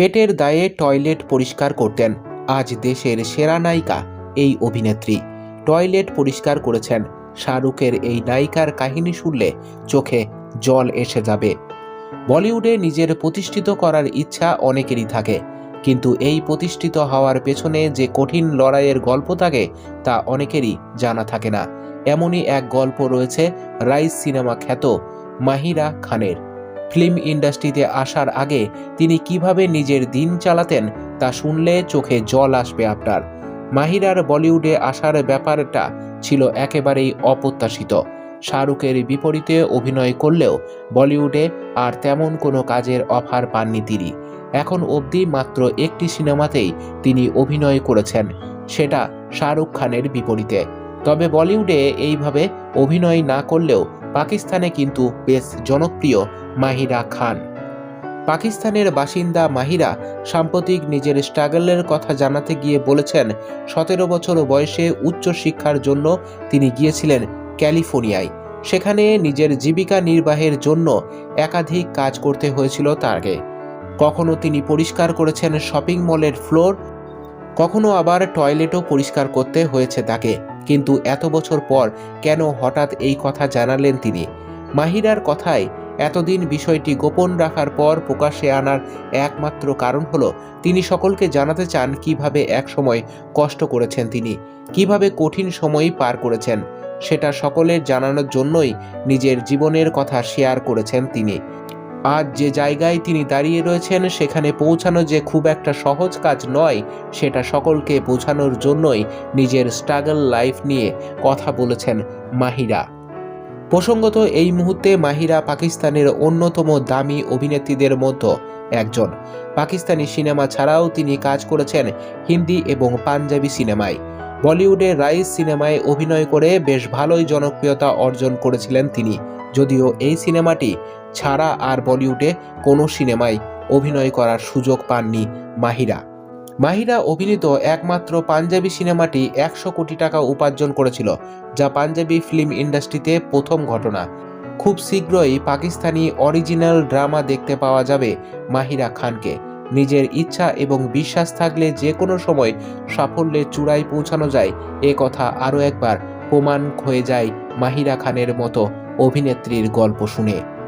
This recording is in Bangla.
পেটের দায়ে টয়লেট পরিষ্কার করতেন। আজ দেশের সেরা নায়িকা এই অভিনেত্রী। টয়লেট পরিষ্কার করেছেন। শাহরুখের এই নায়িকার কাহিনী শুনলে চোখে জল এসে যাবে। বলিউডে নিজের প্রতিষ্ঠিত করার ইচ্ছা অনেকেরই থাকে। কিন্তু এই প্রতিষ্ঠিত হওয়ার পেছনে যে কঠিন লড়াইয়ের গল্প থাকে, তা অনেকেরই জানা থাকে না। এমনই এক গল্প রয়েছে রাইস সিনেমা খ্যাত মাহিরা খানের। ফিল্ম ইন্ডাস্ট্রিতে আসার আগে তিনি কীভাবে নিজের দিন চালাতেন তা শুনলে চোখে জল আসবে আপনার। মাহিরার বলিউডে আসার ব্যাপারটা ছিল একেবারেই অপ্রত্যাশিত। শাহরুখের বিপরীতে অভিনয় করলেও বলিউডে আর তেমন কোনো কাজের অফার পাননি তিনি। এখন অবধি মাত্র একটি সিনেমাতেই তিনি অভিনয় করেছেন, সেটা শাহরুখ খানের বিপরীতে। তবে বলিউডে এইভাবে অভিনয় না করলেও পাকিস্তানে কিন্তু বেশ জনপ্রিয় মাহিরা খান। পাকিস্তানের বাসিন্দা মাহিরা সাম্প্রতিক নিজের স্ট্রাগলের কথা জানাতে গিয়ে বলেছেন, সতেরো বছর বয়সে উচ্চ শিক্ষার জন্য তিনি গিয়েছিলেন ক্যালিফোর্নিয়ায়। সেখানে নিজের জীবিকা নির্বাহের জন্য একাধিক কাজ করতে হয়েছিল তাকে কখনো তিনি পরিষ্কার করেছেন শপিং মলের ফ্লোর, কখনো আবার টয়লেটও পরিষ্কার করতে হয়েছে তাকে। কিন্তু এত বছর পর কেন হঠাৎ এই কথা জানালেন তিনি? মাহিরার কথায় এতদিন বিষয়টি গোপন রাখার পর প্রকাশে আনার একমাত্র কারণ হলো, তিনি সকলকে জানাতে চান কীভাবে একসময় কষ্ট করেছেন তিনি, কীভাবে কঠিন সময় পার করেছেন। সেটা সকলের জানানোর জন্যই নিজের জীবনের কথা শেয়ার করেছেন তিনি। আজ যে জায়গায় তিনি দাঁড়িয়ে রয়েছেন, সেখানে পৌঁছানো যে খুব একটা সহজ কাজ নয়, সেটা সকলকে বোঝানোর জন্যই নিজের স্ট্রাগল লাইফ নিয়ে কথা বলেছেন মাহিরা। প্রসঙ্গত, এই মুহূর্তে মাহিরা পাকিস্তানের অন্যতম দামি অভিনেত্রীদের মধ্যে একজন। পাকিস্তানি সিনেমা ছাড়াও তিনি কাজ করেছেন হিন্দি এবং পাঞ্জাবি সিনেমায়। বলিউডে রাইস সিনেমায় অভিনয় করে বেশ ভালোই জনপ্রিয়তা অর্জন করেছিলেন তিনি। যদিও এই সিনেমাটি ছাড়া আর বলিউডে কোনো সিনেমায় অভিনয় করার সুযোগ পাননি মাহিরা। মাহিরা অভিনীত একমাত্র পাঞ্জাবি সিনেমাটি একশো কোটি টাকা উপার্জন করেছিল, যা পাঞ্জাবি ফিল্ম ইন্ডাস্ট্রিতে প্রথম ঘটনা। খুব শীঘ্রই পাকিস্তানি অরিজিনাল ড্রামা দেখতে পাওয়া যাবে মাহিরা খানকে। নিজের ইচ্ছা এবং বিশ্বাস থাকলে যে কোনো সময় সাফল্যের চূড়ায় পৌঁছানো যায়, এ কথা আরও একবার প্রমাণ হয়ে যায় মাহিরা খানের মতো অভিনেত্রীর গল্প শুনে।